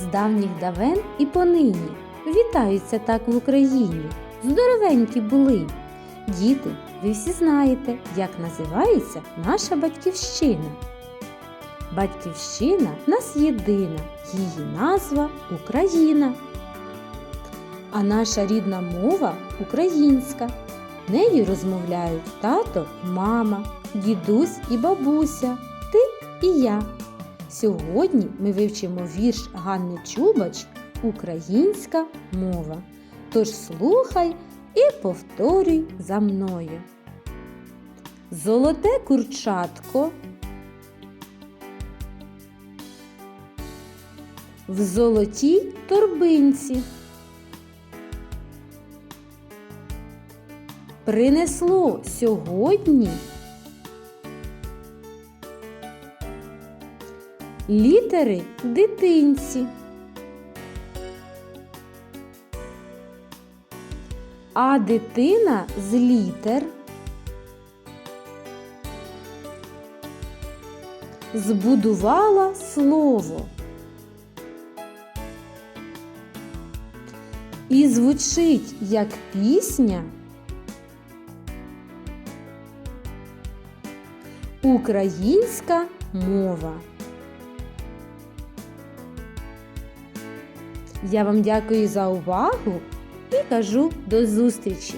З давніх давен і понині вітаються так в Україні. Здоровенькі були. Діти, ви всі знаєте, як називається наша батьківщина. Батьківщина нас єдина, її назва Україна. А наша рідна мова українська. Нею розмовляють тато і мама, дідусь і бабуся, ти і я. Сьогодні ми вивчимо вірш Ганни Чубач Українська мова. Тож слухай і повторюй за мною. Золоте курчатко в золотій торбинці. Принесло сьогодні літери дитинці. А дитина з літер збудувала слово. І звучить як пісня Українська мова. Я вам дякую за увагу і кажу до зустрічі!